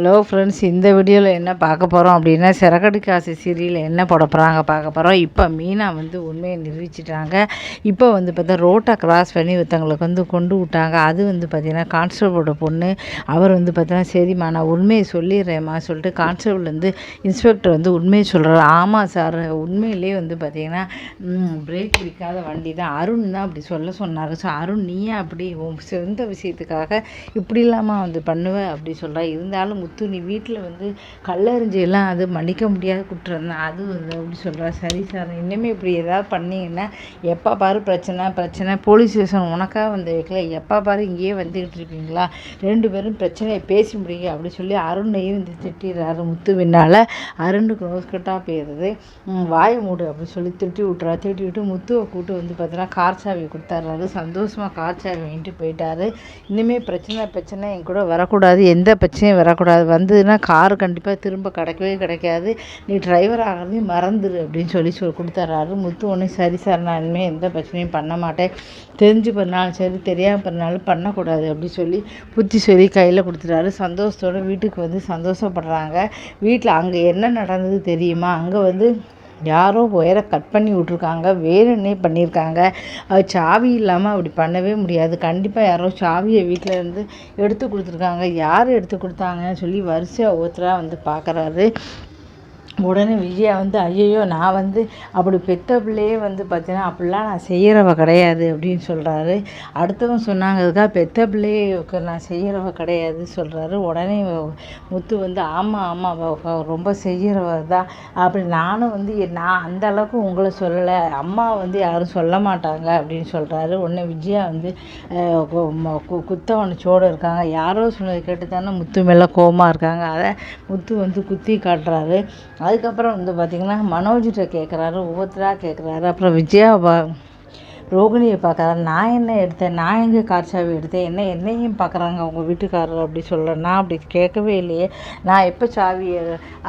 Hello friends இந்த வீடியோவில் என்ன பார்க்க போகிறோம் அப்படின்னா சிறகடி காசு சீரியல் என்ன போட போகிறாங்க பார்க்க போகிறோம் இப்போ மீனா வந்து உண்மையை நிரூபிச்சிட்டாங்க. இப்போ வந்து பார்த்தா ரோட்டை கிராஸ் பண்ணி ஒருத்தவங்களுக்கு வந்து கொண்டு விட்டாங்க. அது வந்து பார்த்திங்கன்னா கான்ஸ்டபிளோட பொண்ணு. அவர் வந்து பார்த்தீங்கன்னா சரிம்மா நான் உண்மையை சொல்லிடுறேம்மா சொல்லிட்டு கான்ஸ்டபிள் வந்து இன்ஸ்பெக்டர் வந்து உண்மையை சொல்கிறார் ஆமாம் சார் உண்மையிலே வந்து பார்த்திங்கன்னா பிரேக் பிடிக்காத வண்டி தான். அருண் தான் அப்படி சொல்ல சொன்னார். ஸோ அருண் நீயே அப்படி உன் சொந்த விஷயத்துக்காக இப்படி இல்லாமல் வந்து பண்ணுவேன் அப்படி சொல்கிறா இருந்தாலும் முத்து நீ வீட்டில் வந்து கல்லறிஞ்சு எல்லாம் அது மன்னிக்க முடியாத குற்றம் தான். அது வந்து அப்படி சொல்கிறா சரி சார் இனிமேல் இப்படி ஏதாவது பண்ணிங்கன்னா எப்போ பாரு பிரச்சனை பிரச்சனை. போலீஸ் ஸ்டேஷன் உனக்காக வந்து வைக்கல. எப்போ பாரு இங்கேயே வந்துக்கிட்டு இருக்கீங்களா? ரெண்டு பேரும் பிரச்சனையை பேசி முடியுங்க அப்படி சொல்லி அருணையும் வந்து திட்டிடுறாரு முத்து பின்னால் அருணுக்கு நோஸ்கட்டாக போயிடுது வாய மூடு அப்படின்னு சொல்லி திட்டி விட்றா திட்டி விட்டு முத்துவை கூட்டு வந்து பார்த்தீங்கன்னா கார் சாவி கொடுத்தாரு சந்தோஷமாக கார் சாவி வாங்கிட்டு போயிட்டாரு. இனிமேல் பிரச்சனை பிரச்சனை என் கூட வரக்கூடாது. எந்த பிரச்சனையும் வரக்கூடாது. அது வந்ததுன்னா காரு கண்டிப்பாக திரும்ப கிடைக்கவே கிடைக்காது. நீ டிரைவர் ஆகிறதையும் மறந்துடு அப்படின்னு சொல்லி சொல் கொடுத்துட்றாரு முத்து ஒன்று சரி சார் நான் இனிமேல் எந்த பிரச்சனையும் பண்ண மாட்டேன். தெரிஞ்சு பண்ணாலும் சரி தெரியாமல் பண்ணாலும் பண்ணக்கூடாது அப்படின்னு சொல்லி புத்தி சொல்லி கையில் கொடுத்துட்டாரு. சந்தோஷத்தோடு வீட்டுக்கு வந்து சந்தோஷப்படுறாங்க. வீட்டில் அங்கே என்ன நடந்தது தெரியுமா? அங்கே வந்து யாரோ ஒயரை கட் பண்ணி விட்ருக்காங்க வேணுன்னே பண்ணியிருக்காங்க அது சாவி இல்லாமல் அப்படி பண்ணவே முடியாது. கண்டிப்பாக யாரோ சாவியை வீட்டில் இருந்து எடுத்து கொடுத்துருக்காங்க. யார் எடுத்து கொடுத்தாங்கன்னு சொல்லி வரிசையாக ஒவ்வொருத்தராக வந்து பார்க்குறாரு உடனே விஜயா வந்து ஐயையோ நான் வந்து அப்படி பெத்த பிள்ளையே வந்து பார்த்தீங்கன்னா அப்படிலாம் நான் செய்கிறவ கிடையாது அப்படின்னு சொல்கிறாரு அடுத்தவங்க சொன்னாங்கதுக்கா பெத்த பிள்ளையே நான் செய்கிறவ கிடையாது சொல்கிறாரு உடனே முத்து வந்து ஆமாம் ஆமாம் ரொம்ப செய்கிறவ தான். அப்படி நானும் வந்து நான் அந்த அளவுக்கு உங்களை சொல்லலை அம்மா வந்து யாரும் சொல்ல மாட்டாங்க அப்படின்னு சொல்கிறாரு உடனே விஜயா வந்து குத்தவனச்சோடு இருக்காங்க. யாரோ சொன்னது கேட்டு தானே முத்து மேலே கோபமாக இருக்காங்க. அதை முத்து வந்து குத்தி காட்டுறாரு. அதுக்கப்புறம் வந்து பார்த்திங்கன்னா மனோஜிட்ட கேட்குறாரு ஒவ்வொருத்தராக கேட்குறாரு அப்புறம் விஜயா ரோகிணியை பார்க்குறாரு. நான் என்ன எடுத்தேன்? நான் எங்கே கார் சாவி எடுத்தேன்? என்ன என்னையும் பார்க்குறாங்க அவங்க வீட்டுக்காரர் அப்படி சொல்ல. நான் அப்படி கேட்கவே இல்லையே. நான் எப்போ சாவியை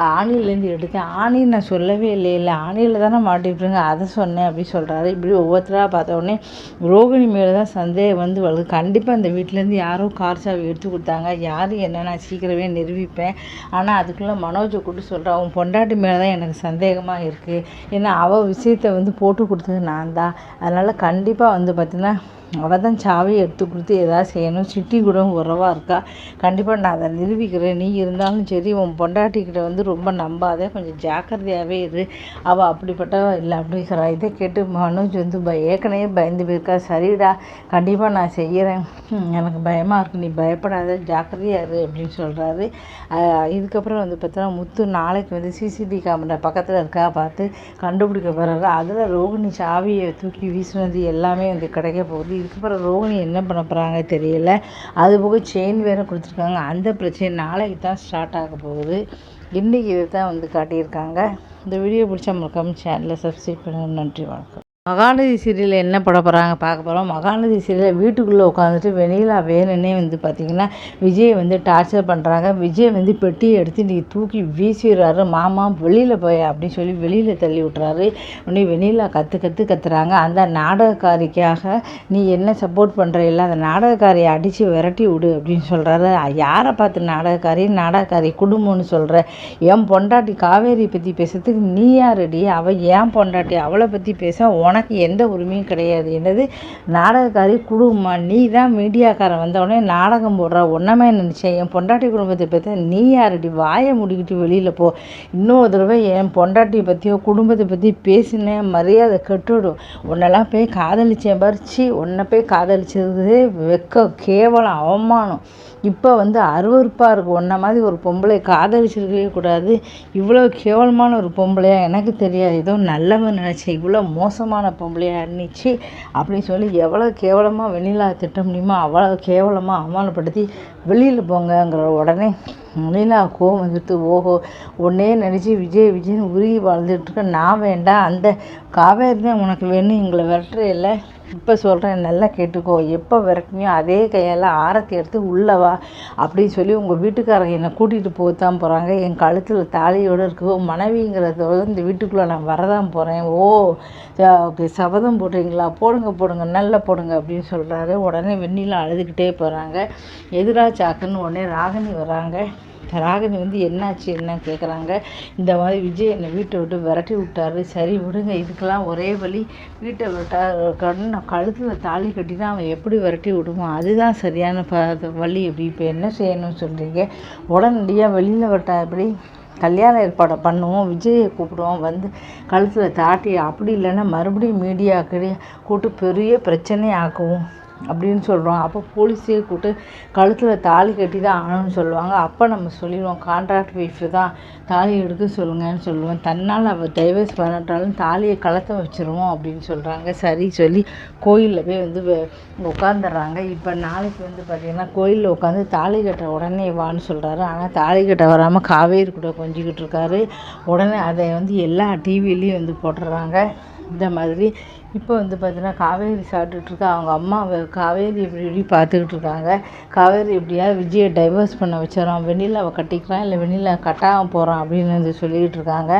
ஆணிலேருந்து எடுத்தேன்? ஆணின்னு நான் சொல்லவே இல்லையே. இல்லை ஆணியில் தானே மாட்டிட்டுருங்க அதை சொன்னேன் அப்படி சொல்கிறாரு இப்படி ஒவ்வொருத்தராக பார்த்த உடனே ரோகிணி மேலே தான் சந்தேகம் வந்து வருது கண்டிப்பாக அந்த வீட்டிலேருந்து யாரோ கார் சாவி எடுத்து கொடுத்தாங்க. யார் என்ன நான் சீக்கிரமே நிரூபிப்பேன். ஆனால் அதுக்குள்ளே மனோஜை கூட்டு சொல்கிறேன் அவன் பொண்டாட்டி மேலே தான் எனக்கு சந்தேகமாக இருக்குது ஏன்னா அவள் விஷயத்தை வந்து போட்டு கொடுத்தது நான் தான். அதனால் க கண்டிப்பாக வந்து பார்த்திங்கன்னா அவள் தான் சாவியை எடுத்து கொடுத்து எதாவது செய்யணும். சிட்டி கூட உறவாக இருக்கா? கண்டிப்பாக நான் அதை நிரூபிக்கிறேன். நீ இருந்தாலும் சரி உன் பொண்டாட்டிக்கிட்ட வந்து ரொம்ப நம்பாதே. கொஞ்சம் ஜாக்கிரதையாகவே இரு. அவள் அப்படிப்பட்ட இல்லை அப்படிங்கிறா. இதை கேட்டு மனோஜ் வந்து ப ஏற்கனவே பயந்து போயிருக்கா. சரிடா கண்டிப்பாக நான் செய்கிறேன் எனக்கு பயமாக இருக்குது நீ பயப்படாத. ஜாக்கிரதையாக இரு அப்படின்னு சொல்கிறாரு இதுக்கப்புறம் வந்து பார்த்தோன்னா முத்து நாளைக்கு வந்து சிசிடிவி கேமரா பக்கத்தில் இருக்கா பார்த்து கண்டுபிடிக்க போகிறாரு அதில் ரோகிணி சாவியை தூக்கி வீசினது எல்லாமே வந்து கிடைக்க போகுது. இதுக்கப்புறம் ரோகிணி என்ன பண்ண போகிறாங்க தெரியல. அது போக செயின் வேறு கொடுத்துருக்காங்க. அந்த பிரச்சனை நாளைக்கு தான் ஸ்டார்ட் ஆக போகுது. இன்றைக்கி இதை தான் வந்து காட்டியிருக்காங்க. இந்த வீடியோ பிடிச்சா மறக்காமல் சேனலில் சப்ஸ்கிரைப் பண்ணுங்கள் நன்றி வணக்கம். மகாநதி சீரியலில் என்ன பட போகிறாங்க பார்க்க போகிறோம் மகாநதி சீரியலில் வீட்டுக்குள்ளே உட்காந்துட்டு வெனிலா வேணுன்னே வந்து பார்த்திங்கன்னா விஜய் வந்து டார்ச்சர் பண்ணுறாங்க விஜய் வந்து பெட்டியை எடுத்து நீ தூக்கி வீசிடுறாரு. மாமா வெளியில் போய் அப்படின்னு சொல்லி வெளியில் தள்ளி விட்றாரு உடனே வெனிலா கற்று கற்று கத்துறாங்க. அந்த நாடகக்காரிக்காக நீ என்ன சப்போர்ட் பண்ணுற இல்லை அந்த நாடகக்காரியை அடித்து விரட்டி விடு அப்படின்னு சொல்கிறாரு யாரை பார்த்து நாடகக்காரி? நாடகக்காரி குடும்பம்னு சொல்கிற என் பொண்டாட்டி காவேரி பற்றி பேசுறதுக்கு நீ யாரடி? அவள் ஏன் பொண்டாட்டி? அவளை பற்றி பேச உனக்கு எந்த உரிமையும் கிடையாது. என்னது? நாடகக்காரி குடும்பமா. நீ தான் மீடியாக்காரன். வந்தவொடனே நாடகம் போடுற. ஒன்றமே நினச்சேன் என் பொண்டாட்டி குடும்பத்தை பற்றி நீ யாரடி? வாயை முடிக்கிட்டு வெளியில் போ. இன்னொரு தடவை என் பொண்டாட்டியை பற்றியோ குடும்பத்தை பற்றி பேசினேன் மரியாதை கெட்டுடும் உன்னெல்லாம் போய் காதலிச்சேன் பறிச்சு உன்னை போய் காதலிச்சது வெக்க கேவலம் அவமானம். இப்போ வந்து அருவறுப்பாக இருக்குது ஒன்றை மாதிரி ஒரு பொம்பளை காதலிச்சிருக்கவே கூடாது. இவ்வளோ கேவலமான ஒரு பொம்பளையா எனக்கு தெரியாது. ஏதோ நல்லவன் நினச்சேன் இவ்வளோ மோசமான பொம்பளையாக இருந்துச்சு அப்படின்னு சொல்லி எவ்வளோ கேவலமாக வெண்ணிலா திட்ட முடியுமோ அவ்வளோ கேவலமாக அவமானப்படுத்தி வெளியில் போங்கங்கிற உடனே வெண்ணிலா கோவம் வந்துட்டு ஓஹோ உடனே நினச்சி விஜய் விஜய்னு உருகி வாழ்ந்துட்டுருக்க நான் வேண்டாம் அந்த காவேரி தான் உனக்கு வேணும் எங்களை விரட்டுறையில் இப்போ சொல்கிறேன் நல்லா கேட்டுக்கோ. எப்போ விரட்டினியோ அதே கையால் ஆரத்தி எடுத்து உள்ளவா அப்படின்னு சொல்லி உங்கள் வீட்டுக்காரங்க என்னை கூட்டிகிட்டு போக தான் போகிறாங்க என் கழுத்தில் தாலியோடு இருக்கோ. மனைவிங்கிறதோட இந்த வீட்டுக்குள்ளே நான் வரதான் போகிறேன் ஓ ஓகே சபதம் போடுறீங்களா? போடுங்க போடுங்க நல்லா போடுங்க அப்படின்னு சொல்கிறாரு உடனே வெண்ணிலாம் அழுதுகிட்டே போகிறாங்க எதிராக சாக்குன்னு உடனே ராகினி வராங்க. ராகினி வந்து என்னாச்சு என்ன கேட்குறாங்க இந்த மாதிரி விஜய் என்னை வீட்டை விட்டு விரட்டி விட்டாரு. சரி விடுங்க இதுக்கெல்லாம் ஒரே வழி வீட்டை விட்டா கண்ண கழுத்தில் தாலி கட்டி தான் அவன் எப்படி விரட்டி விடுவான்? அதுதான் சரியான ப வழி. அப்படி இப்போ என்ன செய்யணும்னு சொல்கிறீங்க உடனடியாக வெளியில் விட்டா எப்படி? கல்யாண ஏற்பாடை பண்ணுவோம் விஜயை கூப்பிடுவோம். வந்து கழுத்தில் தாட்டி அப்படி இல்லைன்னா மறுபடியும் மீடியாக்கு கூட்டு பெரிய பிரச்சனை ஆக்குவோம் அப்படின்னு சொல்கிறோம் அப்போ போலீஸே கூப்பிட்டு கழுத்தில் தாலி கட்டி தான் ஆகணும்னு சொல்லுவாங்க. அப்போ நம்ம சொல்லிடுவோம் கான்ட்ராக்ட் ஒய்ஃபு தான் தாலி எடுக்க சொல்லுங்கன்னு சொல்லுவோம். தன்னால் அவள் டைவர்ஸ் பண்ணட்டாலும் தாலியை கலத்த வச்சுருவோம் அப்படின்னு சொல்கிறாங்க சரி சொல்லி கோயிலில் போய் வந்து உட்காந்துடுறாங்க இப்போ நாளைக்கு வந்து பார்த்திங்கன்னா கோயிலில் உட்காந்து தாலி கட்ட உடனே வான்னு சொல்கிறாரு ஆனால் தாலி கட்ட வராமல் காவேரி கூட கொஞ்சிக்கிட்டு இருக்காரு. உடனே அதை வந்து எல்லா டிவிலையும் வந்து போட்டுடுறாங்க. இந்த மாதிரி. இப்போ வந்து பார்த்தீங்கன்னா காவேரி சாப்பிட்டுட்ருக்கா அவங்க அம்மா காவேரி இப்படி இப்படி பார்த்துக்கிட்டு இருக்காங்க காவேரி எப்படியாவது விஜயை டைவர்ஸ் பண்ண வச்சிடறான் வெண்ணிலாவை கட்டிக்கிறான் இல்லை வெண்ணிலா கட்டாமல் போகிறான் அப்படின்னு வந்து சொல்லிக்கிட்டு இருக்காங்க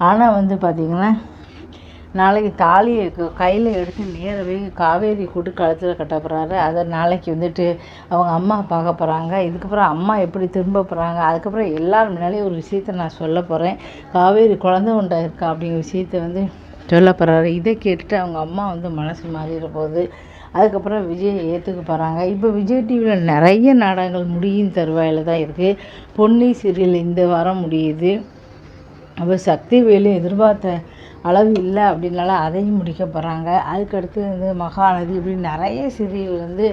ஆனால் வந்து பார்த்திங்கன்னா நாளைக்கு தாலியை கையில் எடுத்து நேரவே காவேரி கூட்டு கழுத்தில் கட்ட போகிறாரு அதை நாளைக்கு வந்துட்டு அவங்க அம்மா பார்க்க போகிறாங்க இதுக்கப்புறம் அம்மா எப்படி திரும்ப போகிறாங்க அதுக்கப்புறம் எல்லார் முன்னாலேயும் ஒரு விஷயத்த நான் சொல்ல போகிறேன் காவேரி குழந்தை உண்டா இருக்கா அப்படிங்கிற விஷயத்த வந்து சொல்ல போகிறாரு இதை கேட்டுட்டு அவங்க அம்மா வந்து மனசு மாறிட போகுது அதுக்கப்புறம் விஜய் ஏற்றுக்க போகிறாங்க இப்போ விஜய் டிவியில் நிறைய நாடகங்கள் முடியும் தருவாயில் தான் இருக்குது பொன்னி சீரியல் இந்த வாரம் முடியுது. அப்போ சக்தி வேலு எதிர்பார்த்த அளவு இல்லை அப்படின்னால அதையும் முடிக்க போகிறாங்க அதுக்கடுத்து வந்து மகாநதி இப்படி நிறைய சீரியல் வந்து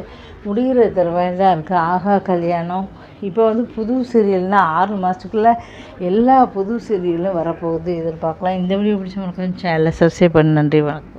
முடிகிற தருவாயில் தான் இருக்குது ஆகா கல்யாணம் இப்போ வந்து புது சீரியல்னால் ஆறு மாதத்துக்குள்ளே எல்லா புது சீரியலும் வரப்போகுது. எதிர்பார்க்கலாம் இந்த வீடியோ பிடிச்சவங்களுக்கு சேனலை சப்ஸ்கிரைப் பண்ண. நன்றி வணக்கம்.